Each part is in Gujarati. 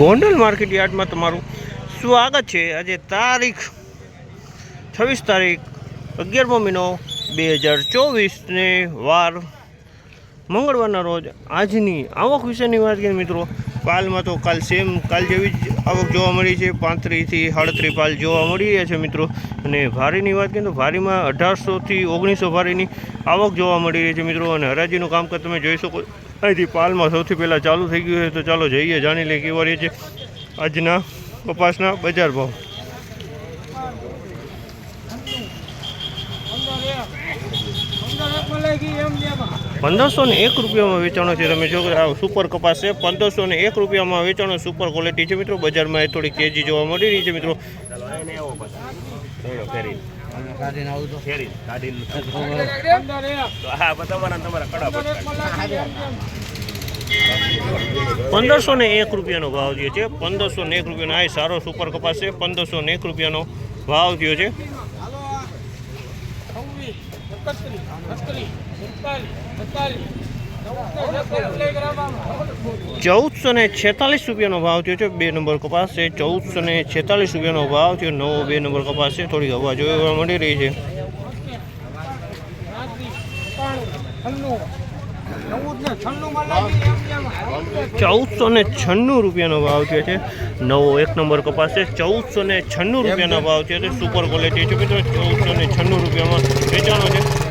ગોંડલ માર્કેટ યાર્ડમાં તમારું સ્વાગત છે. આજે તારીખ છવ્વીસ તારીખ અગિયારમો મહિનો બે હજાર ચોવીસને વાર મંગળવારના રોજ આજની આવક વિશેની વાત કરીએ મિત્રો, કાલમાં તો કાલ સેમ કાલ જેવી જ આવક જોવા મળી છે. પાંત્રીસથી સાડત્રીસ પાલ જોવા મળી રહ્યા છે મિત્રો. અને ભારીની વાત કરીએ તો ભારીમાં અઢારસોથી ઓગણીસો ભારીની આવક જોવા મળી રહી છે મિત્રો. અને હરાજીનું કામકાજ તમે જોઈ શકો અહીંથી પાલમાં સૌથી પહેલાં ચાલુ થઈ ગયું છે, તો ચાલો જઈએ, જાણી લઈએ કેવા રહે છે આજના કપાસના બજાર ભાવ. પંદરસો ને એક રૂપિયામાં વેચાણો છે, તમે જો સુપર કપાસ છે, પંદરસો ને એક રૂપિયામાં વેચાણો સુપર ક્વોલિટી છે મિત્રો, બજારમાં એ થોડી કેજી જોવા મળી રહી છે મિત્રો. પંદરસો ને એક રૂપિયાનો ભાવ થયો છે. પંદરસો ને એક રૂપિયાનો આ સારો સુપર કપાસ છે. પંદરસો ને એક રૂપિયાનો ભાવ થયો છે. ચૌદસો ને છેતાલીસ રૂપિયાનો ભાવ થયો છે. બે નંબર કપાસ છે. ચૌદસો ને છેતાલીસ રૂપિયાનો ભાવ થયો. નવો બે નંબર કપાસ છે. થોડી હવા જોવા મળી રહી છે. ચૌદસો ને છન્નું રૂપિયાનો ભાવ થયો છે. નવો એક નંબર કપાસ છે. ચૌદસો ને છન્નું રૂપિયાનો ભાવ થયો છે. સુપર ક્વોલિટી છે મિત્રો. ચૌદસો ને છન્નું રૂપિયામાં વેચાણો છે.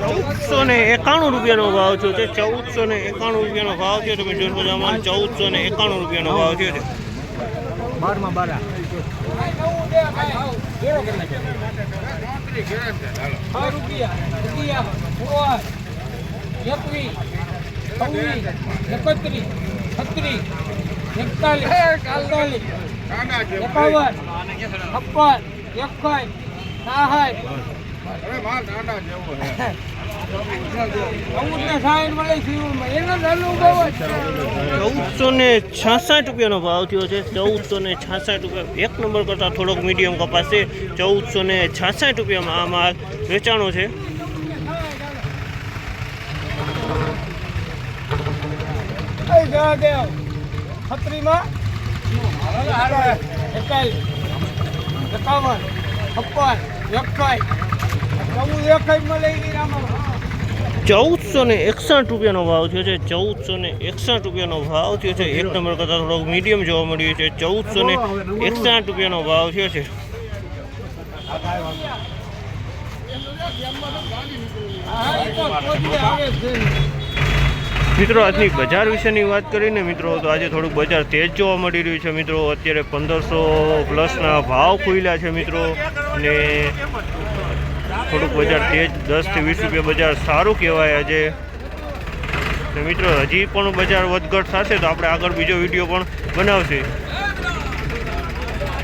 ચૌદસો ને એકાણું રૂપિયાનો ભાવ થયો છે. ચૌદસો ને એકાણું રૂપિયાનો ભાવ થયો તમે જોશો જામાં ચૌદસો ને એકાણું રૂપિયાનો ભાવ થયો છે. બારમાં બારા. છ રૂપિયા. રૂપિયા. સોળ. એકવીસ. છવ્વીસ એકત્રીસ. છત્રીસ. એકતાલીસ. અડતાલીસ એકાવન. છપ્પન. એકસઠ સાહીઠ ચૌદસો ને છાસઠ રૂપિયાનો ભાવ થયો છે. ચૌદસો ને છાસઠ રૂપિયા. એક નંબર કરતાં થોડોક મીડિયમ કપાસ છે ચૌદસો ને છાસઠ રૂપિયામાં આ માલ વેચાણો છે. છત્રીમાં? એકાવન. છપ્પન. એકાઈ ચૌદસો ને એકસઠ રૂપિયાનો ભાવ થયો છે, ચૌદસો ને એકસઠ રૂપિયાનો ભાવ થયો છે. એક નંબર કરતાં થોડોક મીડિયમ જોવા મળ્યું છે, ચૌદસો ને એકસઠ રૂપિયાનો ભાવ થયો છે. મિત્રો, આજની બજાર વિશેની વાત કરીને મિત્રો, તો આજે થોડુંક બજાર તેજ જોવા મળી રહ્યું છે મિત્રો. અત્યારે પંદરસો પ્લસના ભાવ ખુલ્યા છે મિત્રો. અને થોડુંક બજાર તેજ દસથી વીસ રૂપિયા બજાર સારું કહેવાય આજે. મિત્રો, હજી પણ બજાર વધઘટ થશે તો આપણે આગળ બીજો વીડિયો પણ બનાવશે.